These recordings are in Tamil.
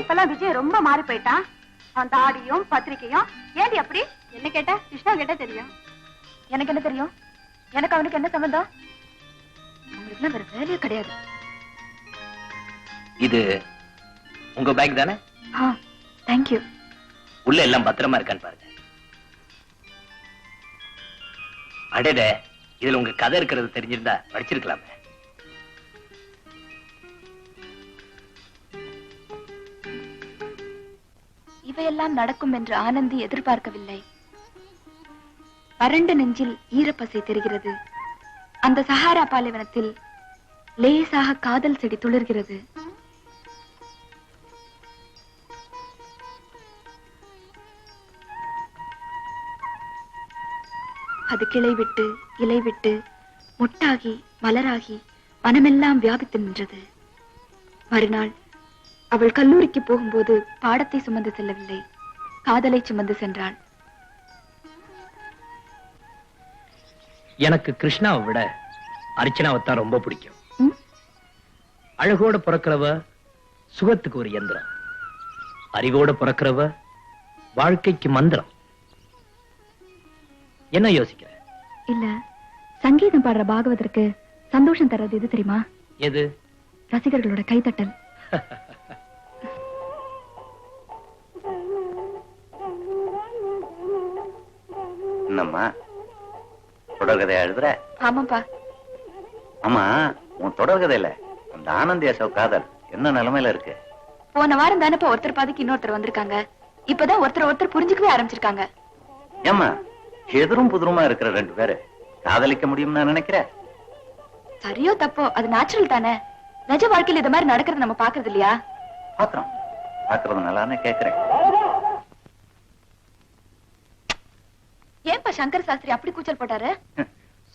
இப்பெல்லாம் விஜய் ரொம்ப மாறி போயிட்டான் அவன் தாடியும் பத்திரிக்கையும் ஏடி அப்படி? என்ன கேட்ட? கிருஷ்ணா கேட்டா தெரியும். எனக்கு என்ன தெரியும்? எனக்கு அவனுக்கு என்ன சம்பந்தம்? உங்களுக்கு வேற வேலையே கிடையாது. இது உங்க பேக் தானே? ஆ தேங்க்யூ உள்ள எல்லாம் பத்திரமா இருக்கான்னு பாருங்க. அடடே இதுல உங்க கதை இருக்கிறது தெரிஞ்சிருந்தா படிச்சிருக்கலாமே. இவையெல்லாம் நடக்கும் என்று ஆனந்தி எதிர்பார்க்கவில்லை. வறண்ட நெஞ்சில் ஈரப்பசை தெரிகிறது. அந்த சஹாரா பாலைவனத்தில் லேசாக காதல் செடி துளிர்கிறது. அது கிளை விட்டு இலை விட்டு மொட்டாகி மலராகி மனமெல்லாம் வியாபித்து நின்றது. மறுநாள் அவள் கல்லூரிக்கு போகும்போது பாடத்தை சுமந்து செல்லவில்லை. காதலை சுமந்து சென்றாள். எனக்கு கிருஷ்ணாவை விட அர்ச்சனாவை தான் ரொம்ப பிடிக்கும்? அழகோட பிறக்கிறவ சுகத்துக்கு ஒரு எந்திரம். அறிவோட பிறக்கிறவ வாழ்க்கைக்கு மந்திரம். என்ன யோசிக்கிற? இல்ல சங்கீதம் பாடுற பாகவதற்கு சந்தோஷம் தர்றது எது தெரியுமா? எது? ரசிகர்களோட கைத்தட்டல் என்னம்மா? தொடர்கதையா எழுதுற? ஆமாப்பா. ஆமா உன் தொடர்கதையில அந்த ஆனந்தி அசோக் காதல் என்ன நிலைமையில இருக்கு? போன வாரம் தானப்பா ஒருத்தர் பாதிக்கு இன்னொருத்தர் வந்திருக்காங்க. இப்பதான் ஒருத்தர் ஒருத்தர் புரிஞ்சுக்கவே ஆரம்பிச்சிருக்காங்க. ஏம்மா எதிரும் புதிருமா இருக்கிற ரெண்டு பேரு காதலிக்க முடியும்னு நான் நினைக்கிறேன். சரியோ தப்போ அது நேச்சுரல் தானே. நிஜ வாழ்க்கையில இது மாதிரி நடக்கிறது நம்ம பாக்குறது இல்லையா? பாக்குறோம் பாக்குறது நல்லான்னு கேக்குறேன். ஏன்பா சங்கர் சாஸ்திரி அப்படி கூச்சல் போட்டாரு?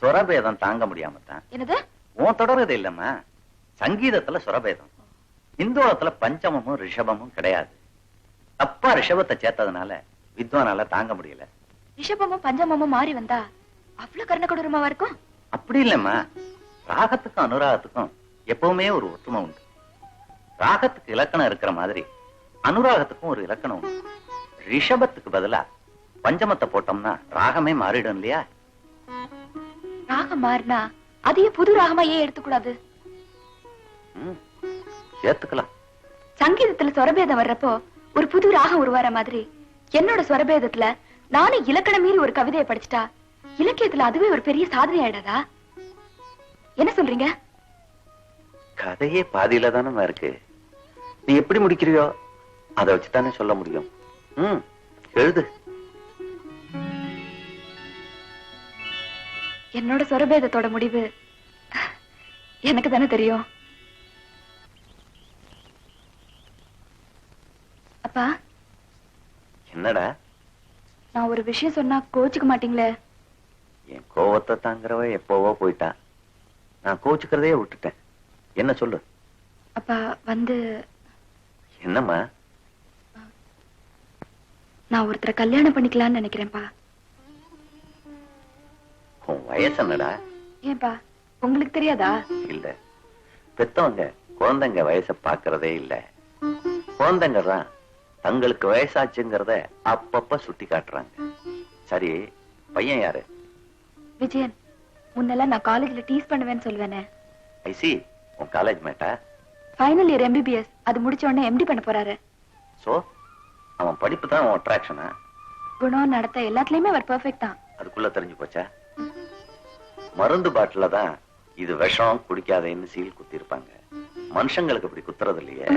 சுரபேதம் தாங்க முடியாம தான் என்னது? உன் தொடர்கதை இல்லம்மா? சங்கீதத்துல சுரபேதம். இந்தோளத்துல பஞ்சமமும் ரிஷபமும் கிடையாது. தப்பா ரிஷபத்தை சேர்த்ததுனால வித்வானால தாங்க முடியல. ரிஷபமும் பஞ்சமமும் மாறி வந்தா அவ்வளவு கருண கொடூரமாவா இருக்கும்? அப்படி இல்லம்மா. ராகத்துக்கும் அனுராகத்துக்கும் எப்பவுமே ஒரு ஒற்றுமை உண்டு. ராகத்துக்கு இலக்கணம் இருக்கிற மாதிரி அனுராகத்துக்கும் ஒரு இலக்கணம் உண்டு. ரிஷபத்துக்கு பதிலா பஞ்சமத்தை போட்டோம்னா ராகமே மாறிடும் இல்லையா? ராகம் மாறினா அதையே புது ராகமா ஏன் எடுத்துக்கூடாது? சேர்த்துக்கலாம். சங்கீதத்துல சொரபேதம் வர்றப்போ ஒரு புது ராகம் உருவார மாதிரி. என்னோட சொரபேதத்துல நானும் இலக்கணம் மீறி ஒரு கவிதையை படிச்சிட்டா இலக்கியத்துல அதுவே ஒரு பெரிய சாதனை ஆயிடாதா? என்ன சொல்றீங்க? கதையே பாதியில தானே இருக்கு. நீ எப்படி முடிக்கிறியோ அதை வச்சுதானே சொல்ல முடியும். ம் எழுது. என்னோட சொரபேதத்தோட முடிவு எனக்கு தானே தெரியும். அப்பா என்னடா? நான் ஒரு விஷயம் சொன்னா கோச்சுக்க மாட்டீங்களே? என் கோவத்தை தாங்குறவ எப்பவோ போயிட்டா. நான் கோச்சுக்கிறதையே விட்டுட்டேன். என்ன சொல்லு? அப்பா வந்து என்னம்மா? நான் ஒருத்தரை கல்யாணம் பண்ணிக்கலாம்னு நினைக்கிறேன்ப்பா. உன் வயசு என்னடா? ஏன்பா உங்களுக்கு தெரியாதா? இல்ல. பெத்தவங்க குழந்தைங்க வயசை பாக்குறதே இல்ல. குழந்தைங்க தான் தங்களுக்கு வயசாச்சுங்கிறத அப்பப்ப சுட்டி காட்டுறாங்க. சரி பையன் யாரு? விஜயன் முன்னெல்லாம் நான் காலேஜ்ல டீஸ் பண்ணுவேன்னு சொல்லுவேனே. ஐசி உன் காலேஜ் மேட்டா ஃபைனல் இயர் எம்பிபிஎஸ் அது முடிச்ச உடனே எம்டி பண்ண போறாரு. சோ அவன் படிப்பு தான் உன் அட்ராக்ஷனா குணம் நடத்த எல்லாத்துலயுமே அவர் பெர்ஃபெக்ட் தான். அதுக்குள்ள தெரிஞ்சு போச்சா? மருந்து பாட்டில தான் இது விஷம் குடிக்காதேன்னு சீல் குத்தி இருப்பாங்க மனுஷங்களுக்கு இப்படி குத்துறது இல்லையே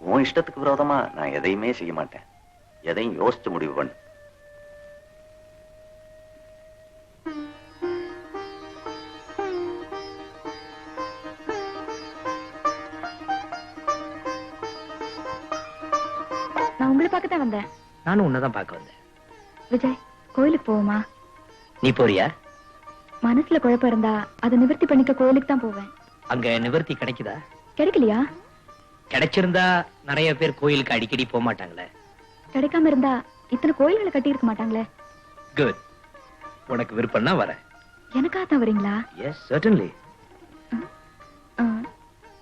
உன் இஷ்டத்துக்கு விரோதமா நான் எதையுமே செய்ய மாட்டேன். எதையும் யோசிச்சு முடிவு பண்ணு. நான் உங்களை பார்க்க தான் வந்தேன். நானும் உன்னதான் பார்க்க வந்தேன். விஜய் கோயிலுக்கு போவோமா? நீ போறியா? மனசுல குழப்பம் இருந்தா அதை நிவர்த்தி பண்ணிக்க கோயிலுக்கு தான் போவேன். அங்க நிவர்த்தி கிடைக்குதா? கிடைக்கலையா? கிடைச்சிருந்தா நிறைய பேர் கோயிலுக்கு அடிக்கடி போக மாட்டாங்களே. கிடைக்காம இருந்தா இத்தனை கோயில்களை கட்டி இருக்க மாட்டாங்களே? குட் உனக்கு விருப்பம்னா வரேன் எனக்காக தான் வரீங்களா? எஸ் சர்டன்லி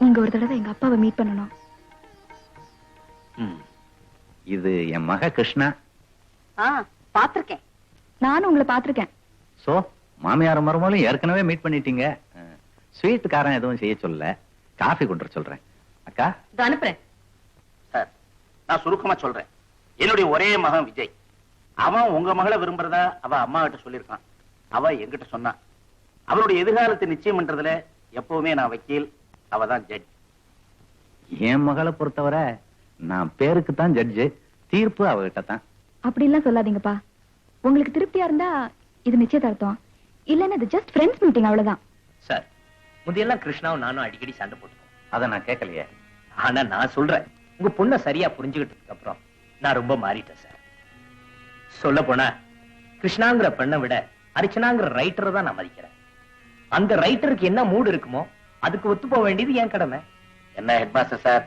நீங்க ஒரு தடவை எங்க அப்பாவை மீட் பண்ணணும். ம். இது என் மக கிருஷ்ணா. ஆ பாத்திருக்கேன் நானும் உங்களை பார்த்திருக்கேன். சோ மாமியார் மருமகளும் ஏற்கனவே மீட் பண்ணிட்டீங்க. ஸ்வீட் காரம் எதுவும் செய்ய சொல்லல. காஃபி கொண்டு சொல்றேன். அக்கா? இதோ அனுப்புறேன். சார் நான் சுருக்கமா சொல்றேன். என்னுடைய ஒரே மகன் விஜய். அவன் உங்க மகளை விரும்புறதா அவ அம்மா கிட்ட சொல்லியிருக்கான். அவ என்கிட்ட சொன்னான் அவளுடைய எதிர்காலத்தை நிச்சயம் பண்றதுல எப்பவுமே நான் வக்கீல் அவ தான் ஜட்ஜ் என் மகளை பொறுத்தவரை நான் பேருக்கு தான் ஜட்ஜு தீர்ப்பு அவகிட்ட தான். அப்படிலாம் சொல்லாதீங்கப்பா. உங்களுக்கு திருப்தியா இருந்தா இது நிச்சயதார்த்தம். இல்லைன்னா இது ஜஸ்ட் ஃப்ரெண்ட்ஸ் மீட்டிங் அவ்வளவுதான். சார் முந்தையெல்லாம் கிருஷ்ணாவும் நானும் அடிக்கடி சண்டை போட்டுக்கோம் அதை நான் கேட்கலையே. ஆனா நான் சொல்றேன் உங்க பொண்ணை சரியா புரிஞ்சுக்கிட்டதுக்கு அப்புறம் நான் ரொம்ப மாறிட்டேன் சார். சொல்ல போனா கிருஷ்ணாங்கிற பெண்ணை விட அர்ச்சனாங்கிற ரைட்டரை தான் நான் மதிக்கிறேன். அந்த ரைட்டருக்கு என்ன மூடு இருக்குமோ அதுக்கு ஒத்து போக வேண்டியது என் கடமை. என்ன ஹெட் மாஸ்டர் சார்?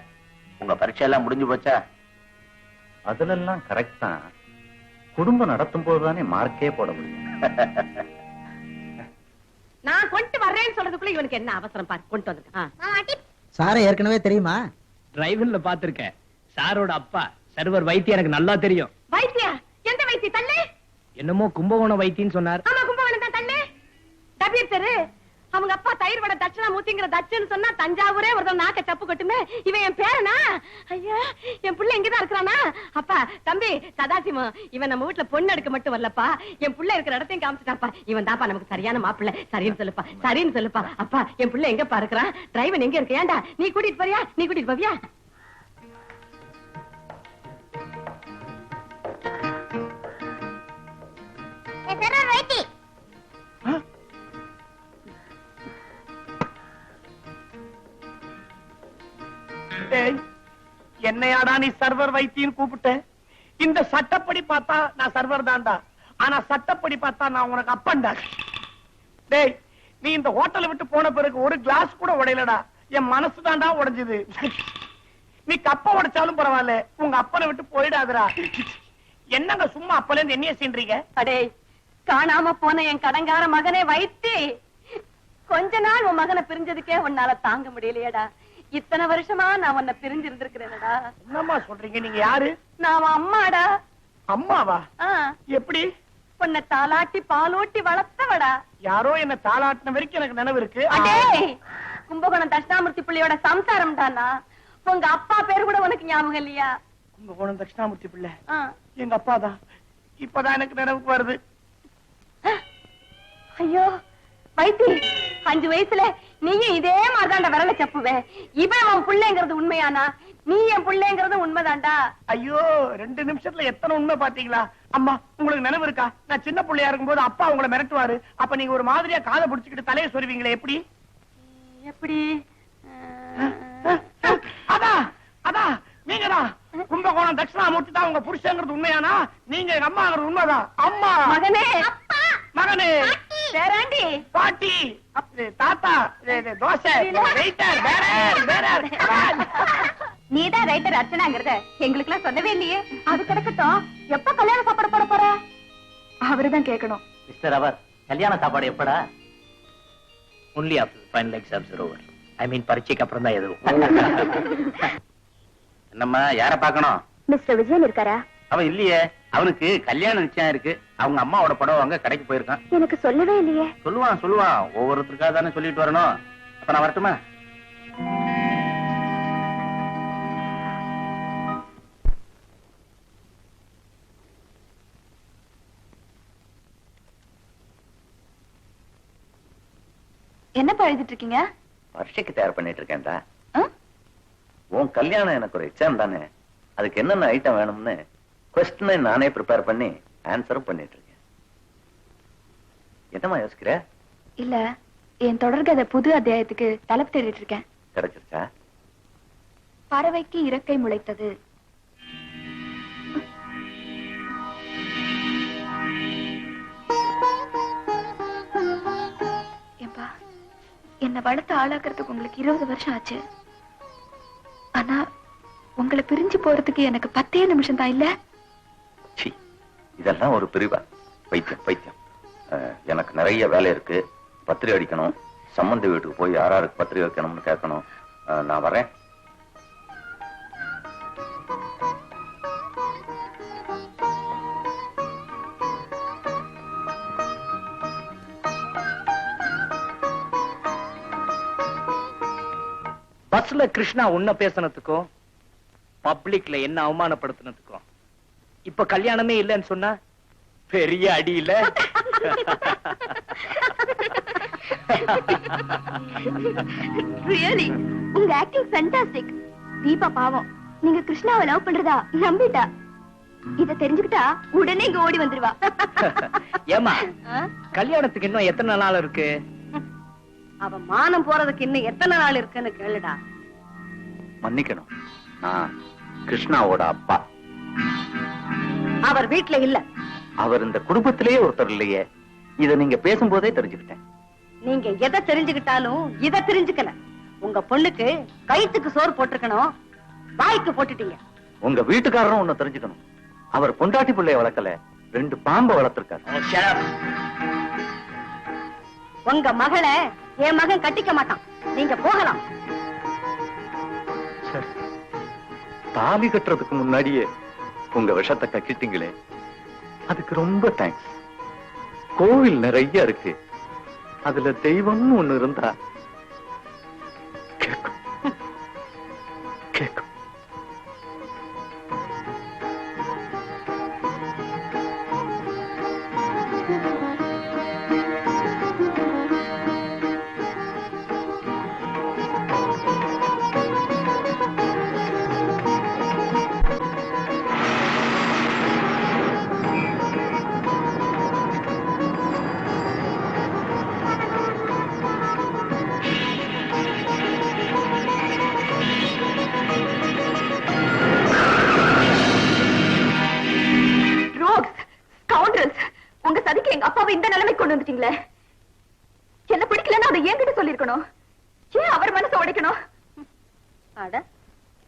உங்க பரீட்சை எல்லாம் முடிஞ்சு போச்சா? அதுலெல்லாம் கரெக்ட் தான். குடும்பம் நடத்தும் போது தானே மார்க்கே போட முடியும். நான் கொண்டு வர்றேன்னு சொல்றதுக்குள்ள இவனுக்கு என்ன அவசரம் பாரு கொண்டு வந்துருக்கேன் சாரை ஏற்கனவே தெரியுமா? டிரைவர்ல பாத்திருக்கேன் சாரோட அப்பா சர்வர் வைத்தியம் எனக்கு நல்லா தெரியும். வைத்தியா? எந்த வைத்திய தள்ளு. என்னமோ கும்பகோணம் வைத்தியன்னு சொன்னார். ஆமா கும்பகோணம் தான் தள்ளு. கபீர் தெரு அவங்க அப்பா தயிர் வடை தட்சிணாமூர்த்திங்கிற தச்சுன்னு சொன்னா தஞ்சாவூரே ஒருத்தன் நாக்க தப்பு கட்டுமே. இவன் என் பேரனா? ஐயா என் புள்ள எங்கதான் இருக்கிறானா? அப்பா தம்பி சதாசிவம் இவன் நம்ம வீட்டுல பொண்ணு எடுக்க மட்டும் வரலப்பா. என் புள்ள இருக்கிற இடத்தையும் காமிச்சிட்டாப்பா இவன் தாப்பா நமக்கு சரியான மாப்பிள்ள. சரின்னு சொல்லுப்பா சரின்னு சொல்லுப்பா. அப்பா என் புள்ள எங்கப்பா பாருக்கிறான் டிரைவன் எங்க இருக்கு? ஏன்டா? நீ கூட்டிட்டு போறியா? நீ கூட்டிட்டு போவியா? டேய், என்னையாடா நீ சர்வர் வைத்தியன்னு கூப்பிட்ட? இந்த சட்டப்படி பார்த்தா நான் சர்வர் தான்டா. ஆனா சட்டப்படி பார்த்தா நான் உனக்கு அப்பன்டா. டேய் நீ இந்த ஹோட்டலை விட்டு போன பிறகு ஒரு கிளாஸ் கூட உடையலடா. என் மனசு தான்டா உடைஞ்சது. நீ கப்ப உடைச்சாலும் பரவாயில்ல உங்க அப்பனை விட்டு போயிடாதரா என்னங்க சும்மா அப்பல இருந்து என்னைய செய்றீங்க அடே காணாம போன என் கடங்கார மகனே வைத்தி. கொஞ்ச நாள் உன் மகனை பிரிஞ்சதுக்கே உன்னால தாங்க முடியலையடா. இத்தனை வருஷமா நான் உன்னை பிரிஞ்சு இருந்திருக்கிறேனடா என்னம்மா சொல்றீங்க? நீங்க யாரு? நான் அம்மாடா. அம்மாவா? எப்படி? உன்னை தாலாட்டி பாலூட்டி வளர்த்தவடா. யாரோ என்ன தாளாட்டின வரைக்கும் எனக்கு நினைவு இருக்கு. கும்பகோணம் தட்சிணாமூர்த்தி பிள்ளையோட சம்சாரம் தானா உங்க அப்பா பேரு கூட உனக்கு ஞாபகம் இல்லையா? கும்பகோணம் தட்சிணாமூர்த்தி பிள்ளை. எங்க அப்பா தான் இப்பதான் எனக்கு நினைவுக்கு வருது. ஐயோ வைத்தி அஞ்சு வயசுல நீயும் இதே மாதிரிதான்டா விரல சப்புவே. இவன் அவன் புள்ளைங்கிறது உண்மையானா? நீ என் புள்ளைங்கிறது உண்மைதான்டா? ஐயோ ரெண்டு நிமிஷத்துல எத்தனை உண்மை பாத்தீங்களா அம்மா உங்களுக்கு நினைவு இருக்கா? நான் சின்ன பிள்ளையா இருக்கும்போது அப்பா உங்களை மிரட்டுவாரு. அப்ப நீங்க ஒரு மாதிரியா காதை பிடிச்சுக்கிட்டு தலையை சொருவீங்களே எப்படி? எப்படி? அதான் அதான் நீங்கதான் கும்பகோணம் தட்சிணாமூர்த்தி தான் உங்க புருஷங்கிறது உண்மையானா? நீங்க எங்க அம்மாங்கிறது உண்மைதான் அம்மா! மகனே! மகனே! பேராண்டி பாட்டி தாத்தா தோசை வெயிட்டர் பேரர் பேரர் நீதான் ரைட்டர் அர்ச்சனாங்கிறத எங்களுக்கு எல்லாம் சொல்லவே இல்லையே. அது கிடக்கட்டும். எப்ப கல்யாண சாப்பாடு போட போற? அவர்தான் கேட்கணும். மிஸ்டர் அவர் கல்யாண சாப்பாடு எப்படா? Only after final exams over I mean பரீட்சைக்கு அப்புறம் தான் எதுவும். என்னம்மா யார பார்க்கணும்? மிஸ்டர் விஜயன் இருக்காரா? அவன் இல்லையே. அவனுக்கு கல்யாண நிச்சயம் இருக்கு. அவங்க அம்மாவோட படம் வாங்க கடைக்கு போயிருக்கான். எனக்கு சொல்லவே இல்லையே. சொல்லுவான் சொல்லுவான். ஒவ்வொருத்தருக்காக தானே சொல்லிட்டு வரணும். அப்ப நான் வரட்டுமா? என்னப்பா எழுதிட்டு இருக்கீங்க? பரீட்சைக்கு தயார் பண்ணிட்டு இருக்கேன்டா? உன் கல்யாணம் எனக்கு ஒரு எக்ஸாம் தானே. அதுக்கு என்னென்ன ஐட்டம் வேணும்னு கொஸ்டினை நானே ப்ரிப்பேர் பண்ணி ஆன்சரும் பண்ணிட்டு இருக்கேன் என்னம்மா யோசிக்கிற? இல்ல என் தொடர்கதை புது அத்தியாயத்துக்கு தலைப்பு தேடிட்டு இருக்கேன் கிடைச்சிருச்சா? பறவைக்கு இறக்கை முளைத்தது. ஏம்பா என்னை வளர்த்து ஆளாக்குறதுக்கு உங்களுக்கு இருபது வருஷம் ஆச்சு. ஆனா உங்களை பிரிஞ்சு போறதுக்கு எனக்கு பத்தே நிமிஷம் தான் இல்ல? இதெல்லாம் ஒரு பிரிவா. பைத்தியம் பைத்தியம். எனக்கு நிறைய வேலை இருக்கு. பத்திரிகை அடிக்கணும். சம்மந்த வீட்டுக்கு போய் யார் யாருக்கு பத்திரிகை வைக்கணும்னு கேட்கணும். நான் வரேன். பஸ்ல கிருஷ்ணா உன்ன பேசினதுக்கும் பப்ளிக்ல என்ன அவமானப்படுத்தினதுக்கும் இப்ப கல்யாணமே இல்லைன்னு சொன்னா? பெரிய அடி இல்ல ரியலி உங்க ஆக்டிங் ஃபேண்டாஸ்டிக் தீபா பாவம். நீங்க கிருஷ்ணாவை லவ் பண்றதா நம்பிட்டா? இத தெரிஞ்சுக்கிட்டா உடனே இங்க ஓடி வந்துருவா. ஏமா? கல்யாணத்துக்கு இன்னும் எத்தனை நாள் இருக்கு? அவ மானம் போறதுக்கு இன்னும் எத்தனை நாள் இருக்குன்னு கேளுடா. மன்னிக்கணும். நான் கிருஷ்ணாவோட அப்பா. அவர் வீட்ல இல்ல. அவர் இந்த குடும்பத்திலேயே ஒருத்தர் இல்லையே. இத நீங்க பேசும்போதே தெரிஞ்சுக்கிட்டேன். நீங்க எதை தெரிஞ்சுக்கிட்டாலும் இத தெரிஞ்சுக்கல. உங்க பொண்ணுக்கு கயித்துக்கு சோறு போட்டிருக்கணும். வாய்க்கு போட்டுட்டீங்க. உங்க வீட்டுக்காரரும் ஒண்ணு தெரிஞ்சுக்கணும். அவர் பொண்டாட்டி பிள்ளைய வளர்க்கல. ரெண்டு பாம்பை வளர்த்திருக்காரு. Oh. உங்க மகளை என் மகன் கட்டிக்க மாட்டான். நீங்க போகலாம். தாலி கட்டுறதுக்கு முன்னாடியே உங்க விஷத்தை கக்கிட்டீங்களே. அதுக்கு ரொம்ப தேங்க்ஸ் கோவில் நிறைய இருக்கு. அதுல தெய்வம்னு ஒண்ணு இருந்தா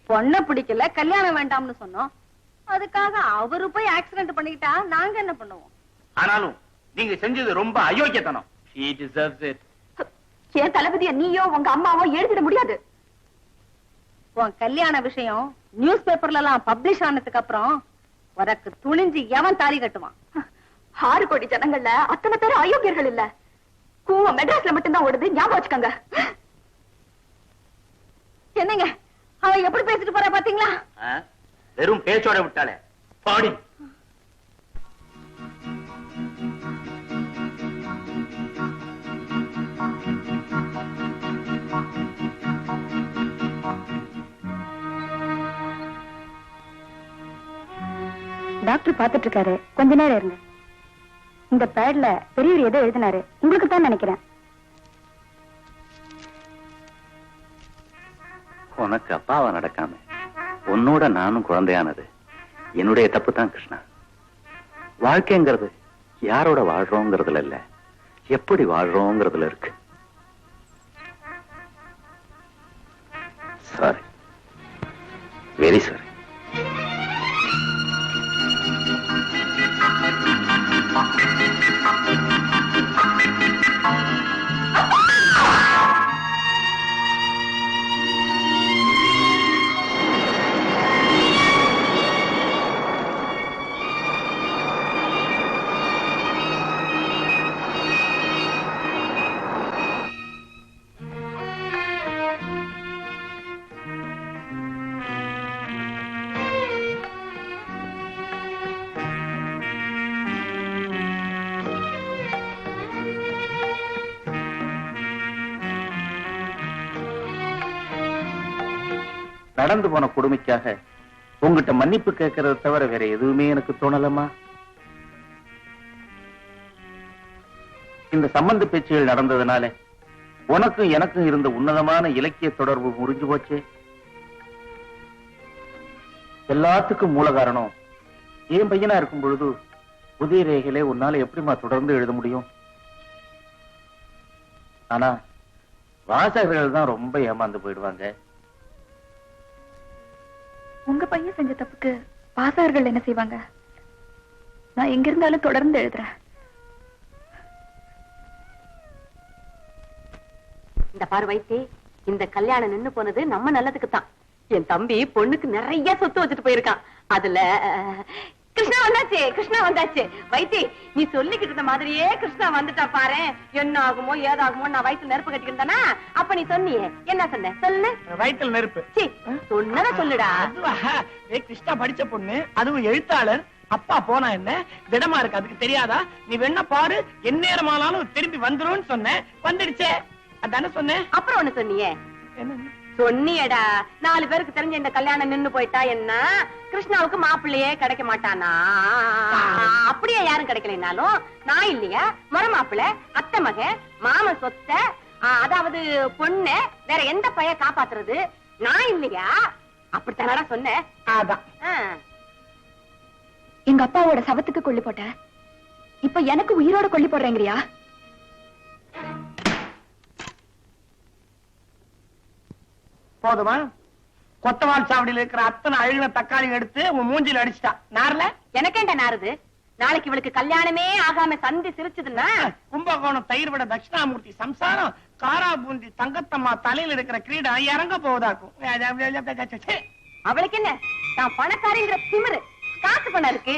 பொண்ண பிடிக்கல கல்யாணம் வேண்டாம்னு சொன்னோம். அதுக்காக அவரு போய் ஆக்சிடென்ட் பண்ணிக்கிட்டா நாங்க என்ன பண்ணுவோம்? ஆனாலும் நீங்க செஞ்சது ரொம்ப அயோக்கியத்தனம். She deserves it. என் தளபதிய நீயோ உங்க அம்மாவோ எழுதிட முடியாது. உன் கல்யாண விஷயம் நியூஸ் பேப்பர்ல எல்லாம் பப்ளிஷ் ஆனதுக்கு அப்புறம் உனக்கு துணிஞ்சு எவன் தாலி கட்டுவான்? ஆறு கோடி ஜனங்கள்ல அத்தனை பேர் அயோக்கியர்கள் இல்ல. கூவம் மெட்ராஸ்ல மட்டும்தான் ஓடுது ஞாபகம் வச்சுக்கோங்க. என்னங்க? அவன் எப்படி பேசிட்டு போறா பாத்தீங்களா? வெறும் பேச்சோட விட்டாலே. பாடி. டாக்டர் பாத்துட்டு இருக்காரு. கொஞ்ச நேரம் இருங்க. இந்த பேட்ல பெரியவர் ஏதோ எழுதினாரு. உங்களுக்கு தான் நினைக்கிறேன். உனக்கு அப்பாவை நடக்காம உன்னோட நானும் குழந்தையானது. என்னுடைய தப்பு தான் கிருஷ்ணா. வாழ்க்கைங்கிறது யாரோட வாழ்றோங்கிறதுல இல்ல. எப்படி வாழ்றோங்கிறதுல இருக்கு. சாரி வெரி சாரி நடந்து போன கொடுமைக்காக உங்ககிட்ட மன்னிப்பு கேட்கறத தவிர வேற எதுவுமே எனக்கு தோணலமா இந்த சம்பந்த பேச்சுகள் நடந்ததுனால உனக்கும் எனக்கும் இருந்த உன்னதமான இலக்கிய தொடர்பு முறிஞ்சு போச்சு. எல்லாத்துக்கும் மூல காரணம் என் பையனா இருக்கும் பொழுது புதிய ரேகையிலே உன்னால எப்படிமா தொடர்ந்து எழுத முடியும்? ஆனா வாசகர்கள் தான் ரொம்ப ஏமாந்து போயிடுவாங்க. உங்க பையன் செஞ்ச தப்புக்கு பாசார்கள் என்ன செய்வாங்க? நான் எங்க இருந்தாலும் தொடர்ந்து எழுதுறேன். இந்த பாரு வைத்தி இந்த கல்யாணம் நின்னு போனது நம்ம நல்லதுக்கு தான் என் தம்பி பொண்ணுக்கு நிறைய சொத்து வச்சுட்டு போயிருக்கான். அதுல கிருஷ்ணா வந்தாச்சு கிருஷ்ணா வந்தாச்சு. வைத்தி நீ சொல்லிக்கிட்டு இருந்த மாதிரியே கிருஷ்ணா வந்துட்டா பாரு என்ன ஆகுமோ ஏதாகுமோ நான் வயித்துல நெருப்பு கட்டிக்கிட்டேனா? அப்ப நீ சொன்னியே என்ன சொன்ன? சொல்லு. வயித்துல நெருப்பு. சொன்னதை சொல்லுடா. கிருஷ்ணா படிச்ச பொண்ணு அதுவும் எழுத்தாளர். அப்பா போனா என்ன? திடமா இருக்கு அதுக்கு தெரியாதா? நீ வேணா பாரு எந்நேரமானாலும் திரும்பி வந்துரும்னு சொன்னேன் வந்துடுச்சே. அதானே சொன்னேன் அப்புறம் ஒண்ணு சொன்னியே. என்ன சொன்னியடா. நாலு பேருக்கு தெரிஞ்ச இந்த கல்யாணம் நின்னு போயிட்டா என்ன? கிருஷ்ணாவுக்கு மாப்பிள்ளையே கிடைக்க மாட்டானா? அப்படியே யாரும் கிடைக்கலைனாலும் நான் இல்லையா? முறை மாப்பிள்ளை அத்தை மகன் மாமன் சொத்த அதாவது பொண்ணு வேற எந்த பைய காப்பாத்துறது? நான் இல்லையா? அப்படித்தானடா சொன்னேன் அதான். எங்க அப்பாவோட சவத்துக்கு கொல்லி போட்ட. இப்ப எனக்கு உயிரோட கொல்லி போடுறேங்கறியா? போதுமா? கொத்தவால் சாவடியில இருக்கிற அத்தனை அழுகின தக்காளி எடுத்து உன் மூஞ்சில அடிச்சிட்டா. நார்ல? எனக்கேண்டா நாருது நாளைக்கு இவளுக்கு கல்யாணமே ஆகாம சந்தி சிரிச்சதுன்னா? கும்பகோணம் தயிர் விட தட்சிணாமூர்த்தி சம்சாரம் காரா பூந்தி தங்கத்தம்மா தலையில இருக்கிற கிரீடம் இறங்க போவதாக்கும். அவளுக்கு என்ன? நான் பணக்காரிங்கிற திமிரு. காசு பணம் இருக்கு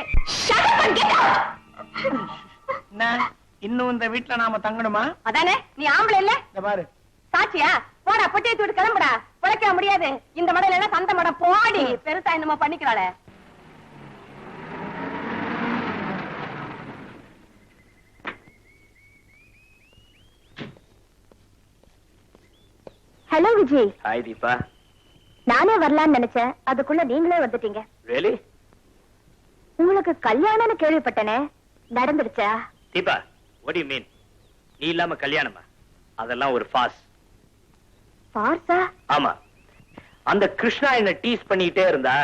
இன்னும் இந்த வீட்டுல நாம தங்கணுமா? அதானே? நீ ஆம்பளை இல்ல? பாரு. சாட்சியா? போடா பொட்டியை தூட்டு கிளம்புடா. பிழைக்க முடியாது. இந்த மடம் இல்லைன்னா சந்த மடம். போடி. பெருசா என்னமோ பண்ணிக்கிறாளே. ஹலோ விஜய் ஹாய் தீபா நானே வரலாம்னு நினைச்சேன். அதுக்குள்ள நீங்களே வந்துட்டீங்க. ரியலி உங்களுக்கு கல்யாணம்னு கேள்விப்பட்டனே. நடந்துருச்சா தீபா வாட் யூ மீன் நீ இல்லாம கல்யாணமா? அதெல்லாம் ஒரு ஃபாஸ் பார்சா? ஆமா. அந்த கிருஷ்ணா என்ன டீஸ் பண்ணிட்டே இருந்தா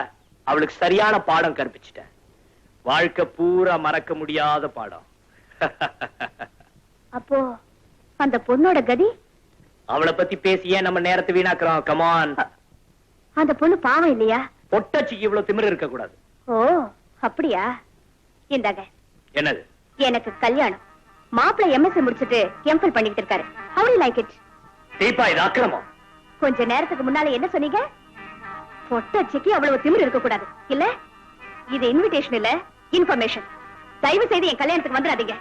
அவளுக்கு சரியான பாடம் கற்பிச்சிட்டேன். வாழ்க்கை பூரா மறக்க முடியாத பாடம். அப்போ அந்த பொண்ணோட கதி? அவளை பத்தி பேசி ஏன் நம்ம நேரத்தை வீணாக்குறோம்? கமான் அந்த பொண்ணு பாவம் இல்லையா? பொட்டச்சிக்கு இவ்வளவு திமிரு இருக்க கூடாது ஓ அப்படியா? இந்தாங்க. என்னது? எனக்கு கல்யாணம். மாப்பிள்ளை எம்எஸ்சி முடிச்சிட்டு எம்ஃபில் பண்ணிட்டு இருக்காரு. ஹவு லைக் இட் தீபா இது அக்கிரமம். கொஞ்ச நேரத்துக்கு முன்னால என்ன சொன்னீங்க? பொட்டச்சிக்கு அவ்வளவு திமிர் இருக்க கூடாது இல்ல? இது இன்விடேஷன் இல்ல இன்ஃபர்மேஷன் தயவு செய்து என் கல்யாணத்துக்கு வந்துடாதீங்க.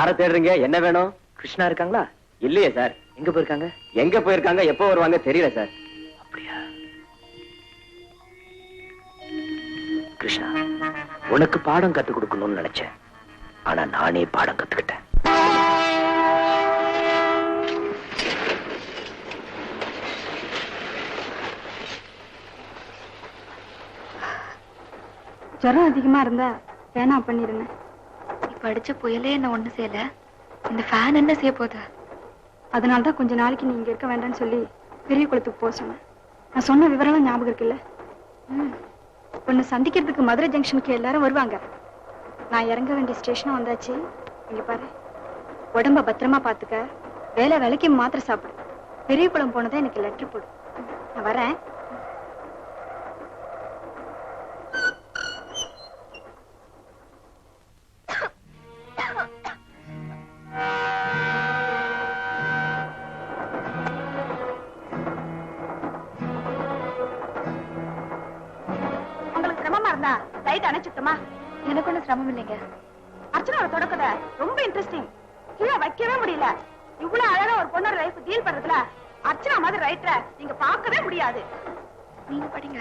யார தேடுறீங்க? என்ன வேணும்? கிருஷ்ணா இருக்காங்களா? இல்லையே சார். எங்க போயிருக்காங்க? எங்க போயிருக்காங்க? எப்போ வருவாங்க தெரியல சார். அப்படியா? கிருஷ்ணா உனக்கு பாடம் கத்து கொடுக்கணும்னு நினைச்சேன். ஆனா நானே பாடம் கத்துக்கிட்டேன். ஜுரம் அதிகமா இருந்தா வேணா பண்ணிருங்க. படிச்ச புயலே என்ன ஒண்ணு செய்யல. இந்த ஃபேன் என்ன செய்ய போகுது? அதனால தான் கொஞ்ச நாளைக்கு நீ இங்க இருக்க வேண்டாம்னு சொல்லி பெரிய குளத்துக்கு போக சொன்னேன். நான் சொன்ன விவரம் ஞாபகம் இருக்குல்ல? உன்னை சந்திக்கிறதுக்கு மதுரை ஜங்ஷனுக்கு எல்லாரும் வருவாங்க. நான் இறங்க வேண்டிய ஸ்டேஷனும் வந்தாச்சு. இங்க பாரு. உடம்ப பத்திரமா பாத்துக்க. வேலை வேலைக்கு மாத்திரை சாப்பிடு. பெரிய குளம் போனதை எனக்கு லெட்டர் போடும் நான் வரேன். உங்களுக்கு லைட் அணைச்சுட்டுமா எனக்கு ஒண்ணும் சிரமம் இல்லைங்க அர்ச்சனாவோட தொடக்கத ரொம்ப இன்ட்ரெஸ்டிங் கீழே வைக்கவே முடியல. இவ்வளவு அழகா ஒரு பொண்ணோட லைஃப் டீல் பண்றதுல அர்ச்சனா மாதிரி ரைட்டரை நீங்க பார்க்கவே முடியாது. நீங்க படிங்க.